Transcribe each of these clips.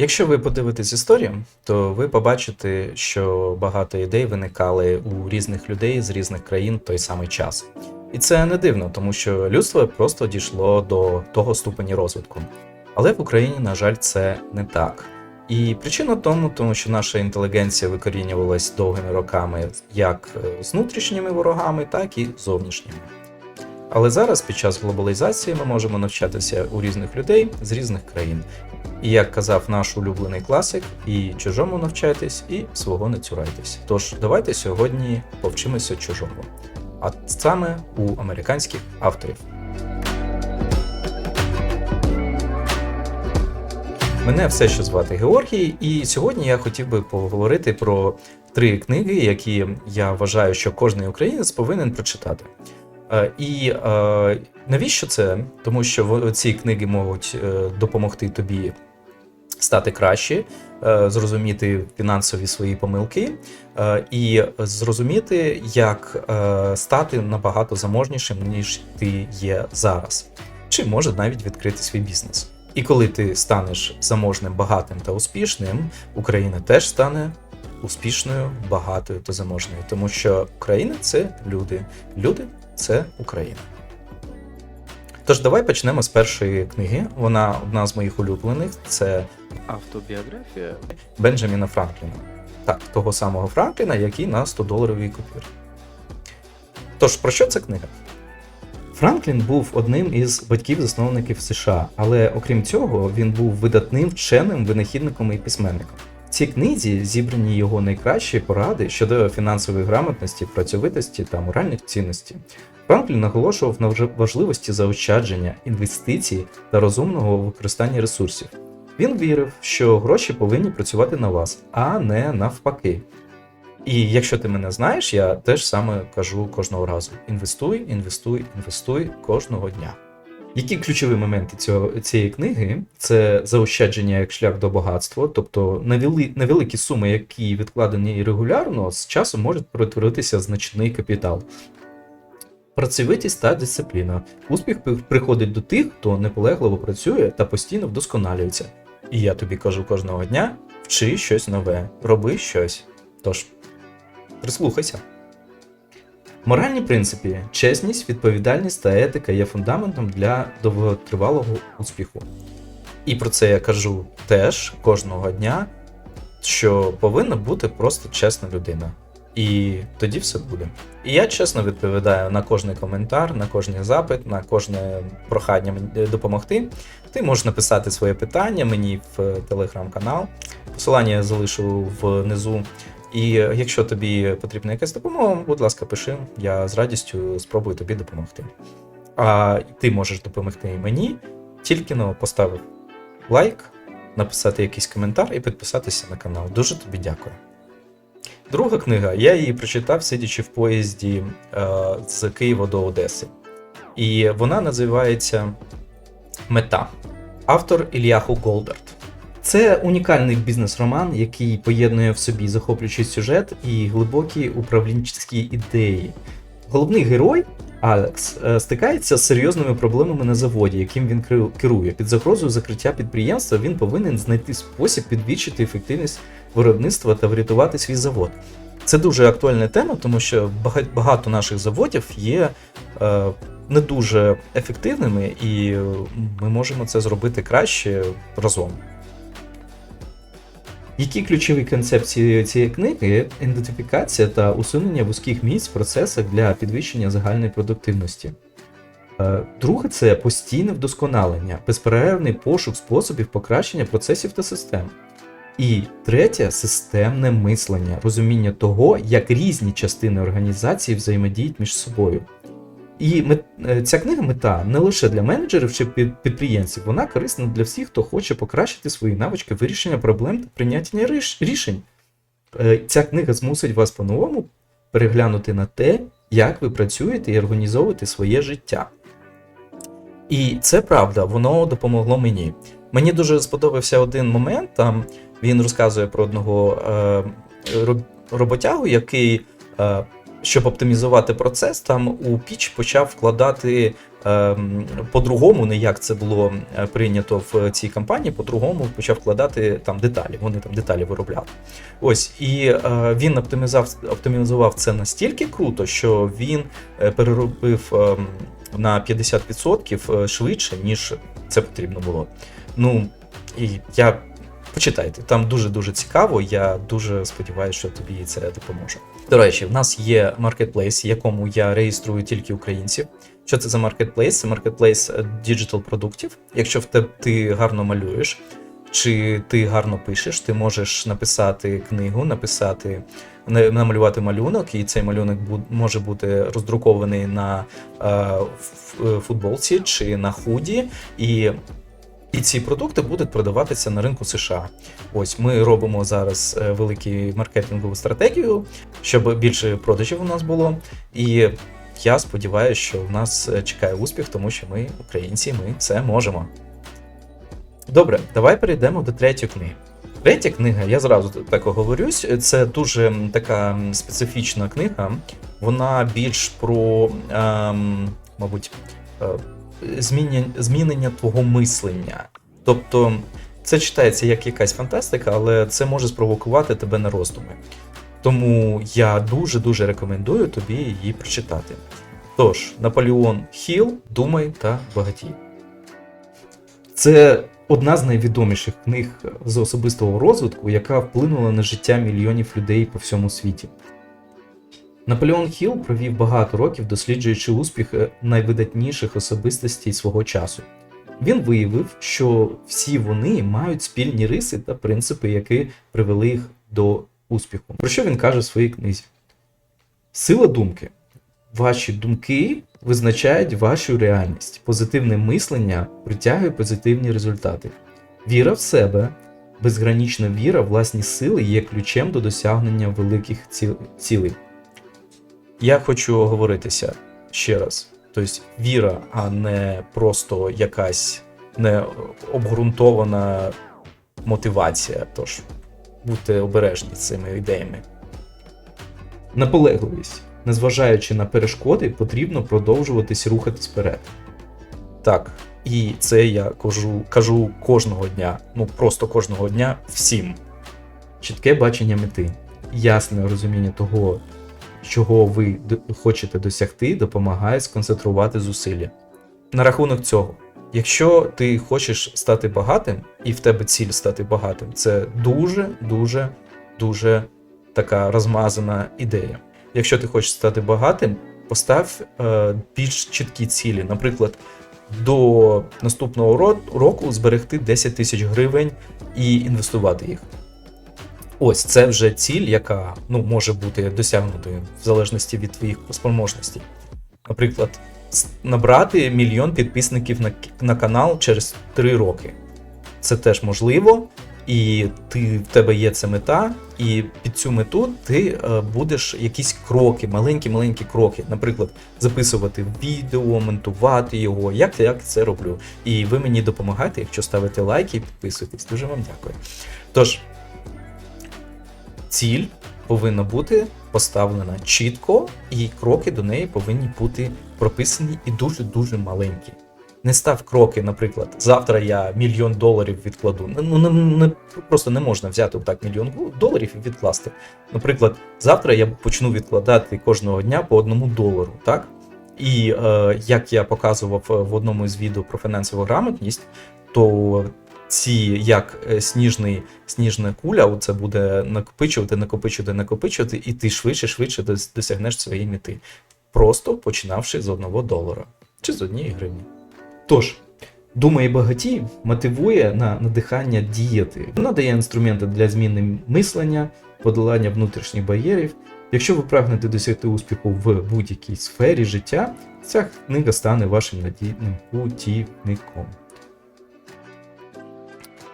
Якщо ви подивитесь історію, то ви побачите, що багато ідей виникали у різних людей з різних країн в той самий час. І це не дивно, тому що людство просто дійшло до того ступені розвитку. Але в Україні, на жаль, це не так. І причина тому, тому що наша інтелігенція викорінювалась довгими роками як з внутрішніми ворогами, так і зовнішніми. Але зараз, під час глобалізації, ми можемо навчатися у різних людей з різних країн. І як казав наш улюблений класик, і чужому навчайтесь, і свого не цурайтесь. Тож давайте сьогодні повчимося чужого, а саме у американських авторів. Мене все ще звати Георгій, і сьогодні я хотів би поговорити про три книги, які я вважаю, що кожен українець повинен прочитати. Е, І е, навіщо це? Тому що ці книги можуть е, допомогти тобі стати краще, зрозуміти фінансові свої помилки і зрозуміти, як стати набагато заможнішим, ніж ти є зараз, чи може навіть відкрити свій бізнес. І коли ти станеш заможним, багатим та успішним, Україна теж стане успішною, багатою та заможною, тому що Україна це люди, люди це Україна. Тож давай почнемо з першої книги. Вона одна з моїх улюблених. Це Автобіографія. Бенджаміна Франкліна. Так, того самого Франкліна, який на 100 доларовій купюрі. Тож, про що ця книга? Франклін був одним із батьків-засновників США, але окрім цього, він був видатним вченим, винахідником і письменником. Цій книзі зібрані його найкращі поради щодо фінансової грамотності, працьовитості та моральних цінностей. Франклін наголошував на важливості заощадження, інвестицій та розумного використання ресурсів. Він вірив, що гроші повинні працювати на вас, а не навпаки. І якщо ти мене знаєш, я теж саме кажу кожного разу: інвестуй, інвестуй, інвестуй кожного дня. Які ключові моменти цього, цієї книги? Це заощадження як шлях до багатства, тобто невели, невеликі суми, які відкладені регулярно, з часом можуть перетворитися в значний капітал. Працьовитість та дисципліна. Успіх приходить до тих, хто наполегливо працює та постійно вдосконалюється. І я тобі кажу кожного дня: вчи щось нове, роби щось. Тож, прислухайся. Моральні принципи, чесність, відповідальність та етика є фундаментом для довготривалого успіху. І про це я кажу теж кожного дня, що повинна бути просто чесна людина. І тоді все буде. І я чесно відповідаю на кожний коментар, на кожний запит, на кожне прохання допомогти. Ти можеш написати своє питання мені в телеграм-канал. Посилання я залишу внизу. І якщо тобі потрібна якась допомога, будь ласка, пиши, я з радістю спробую тобі допомогти. А ти можеш допомогти і мені, тільки но поставив лайк, написати якийсь коментар і підписатися на канал. Дуже тобі дякую. Друга книга, я її прочитав, сидячи в поїзді е, з Києва до Одеси. І вона називається Мета. Автор Ільяху Голдарт. Це унікальний бізнес-роман, який поєднує в собі захоплюючий сюжет і глибокі управлінчі ідеї. Головний герой Алекс е, стикається з серйозними проблемами на заводі, яким він керує. Під загрозою закриття підприємства він повинен знайти спосіб підвищити ефективність виробництва та врятувати свій завод. Це дуже актуальна тема, тому що багато наших заводів є е, не дуже ефективними, і ми можемо це зробити краще разом. Які ключові концепції цієї книги? Ідентифікація та усунення вузьких місць в процесах для підвищення загальної продуктивності. Е, Друге це постійне вдосконалення, безперервний пошук способів покращення процесів та систем. І третє системне мислення, розуміння того, як різні частини організації взаємодіють між собою. І е, ця книга мета не лише для менеджерів чи підприємців, вона корисна для всіх, хто хоче покращити свої навички вирішення проблем та прийняття рішень. Е, Ця книга змусить вас по-новому переглянути на те, як ви працюєте і організовуєте своє життя. І це правда, воно допомогло мені. Мені дуже сподобався один момент. Там він розказує про одного е, роботягу, який щоб оптимізувати процес, там у піч почав вкладати ем, по-другому, не як це було е, прийнято в цій компанії, по-другому почав вкладати там деталі. Вони там деталі виробляли. Ось і е, він оптимізав, оптимізував це настільки круто, що він е, переробив ем, на 50% е, швидше, ніж це потрібно було. Ну і я почитайте, там дуже дуже цікаво. Я дуже сподіваюся, що тобі це допоможе. До речі, в нас є маркетплейс, якому я реєструю тільки українців. Що це за маркетплейс? Це маркетплейс діджитал продуктів. Якщо в тебе ти гарно малюєш, чи ти гарно пишеш, ти можеш написати книгу, написати, намалювати малюнок, і цей малюнок може бути роздрукований на е, е, футболці чи на худі. І і ці продукти будуть продаватися на ринку США. Ось ми робимо зараз е, велику маркетингову стратегію, щоб більше продажів у нас було. І я сподіваюся, що в нас е, чекає успіх, тому що ми, українці, ми це можемо. Добре, давай перейдемо до третьої книги. Третя книга, я зразу так оговорюсь, це дуже така специфічна книга. Вона більш про, ем, мабуть, е, змінення, змінення твого мислення. Тобто, це читається як якась фантастика, але це може спровокувати тебе на роздуми. Тому я дуже-дуже рекомендую тобі її прочитати. Тож, Наполеон Хіл, Думай та багатій. Це одна з найвідоміших книг з особистого розвитку, яка вплинула на життя мільйонів людей по всьому світі. Наполеон Хіл провів багато років, досліджуючи успіх найвидатніших особистостей свого часу. Він виявив, що всі вони мають спільні риси та принципи, які привели їх до успіху. Про що він каже в своїй книзі? Сила думки. Ваші думки визначають вашу реальність. Позитивне мислення притягує позитивні результати. Віра в себе, безгранічна віра, власні сили є ключем до досягнення великих цілей. Я хочу оговоритися ще раз. Тобто віра, а не просто якась необґрунтована мотивація. Тож будьте обережні з цими ідеями. Наполегливість. Незважаючи на перешкоди, потрібно продовжуватись рухатись вперед. Так, і це я кажу, кажу кожного дня, ну просто кожного дня всім. Чітке бачення мети, ясне розуміння того, чого ви хочете досягти, допомагає сконцентрувати зусилля. На рахунок цього, якщо ти хочеш стати багатим, і в тебе ціль стати багатим, це дуже, дуже, дуже така розмазана ідея. Якщо ти хочеш стати багатим, постав е, більш чіткі цілі. Наприклад, до наступного року зберегти 10 тисяч гривень і інвестувати їх. Ось це вже ціль, яка ну, може бути досягнутою в залежності від твоїх спроможностей. Наприклад, набрати мільйон підписників на, на канал через 3 роки. Це теж можливо, і ти, в тебе є ця мета, і під цю мету ти е, будеш якісь кроки, маленькі-маленькі кроки, наприклад, записувати відео, монтувати його. Як я це роблю? І ви мені допомагаєте, якщо ставите лайки і підписуєтесь. Дуже вам дякую. Тож, ціль повинна бути поставлена чітко, і кроки до неї повинні бути прописані і дуже-дуже маленькі. Не став кроки, наприклад, завтра я мільйон доларів відкладу. Ну не, не просто не можна взяти так мільйон доларів і відкласти. Наприклад, завтра я почну відкладати кожного дня по одному долару, так? І е, як я показував е, в одному із відео про фінансову грамотність, то ці як е, сніжний, сніжна куля, це буде накопичувати, накопичувати, накопичувати, і ти швидше, швидше досягнеш своєї мети. Просто починавши з одного долара чи з однієї гривні. Тож, думай багатій мотивує на надихання діяти. Вона дає інструменти для зміни мислення, подолання внутрішніх бар'єрів. Якщо ви прагнете досягти успіху в будь-якій сфері життя, ця книга стане вашим надійним путівником.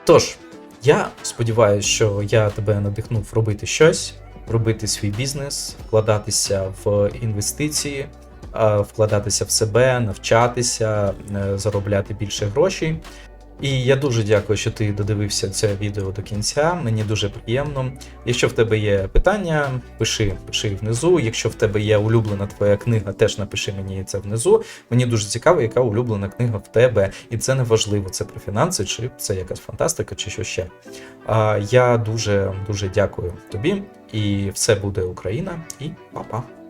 Тож, я сподіваюся, що я тебе надихнув робити щось, робити свій бізнес, вкладатися в інвестиції, вкладатися в себе, навчатися, е, заробляти більше грошей. І я дуже дякую, що ти додивився це відео до кінця. Мені дуже приємно. Якщо в тебе є питання, пиши, пиши внизу. Якщо в тебе є улюблена твоя книга, теж напиши мені це внизу. Мені дуже цікаво, яка улюблена книга в тебе, і це не важливо, це про фінанси, чи це якась фантастика, чи що ще. А, я дуже дуже дякую тобі, і все буде Україна, і па-па.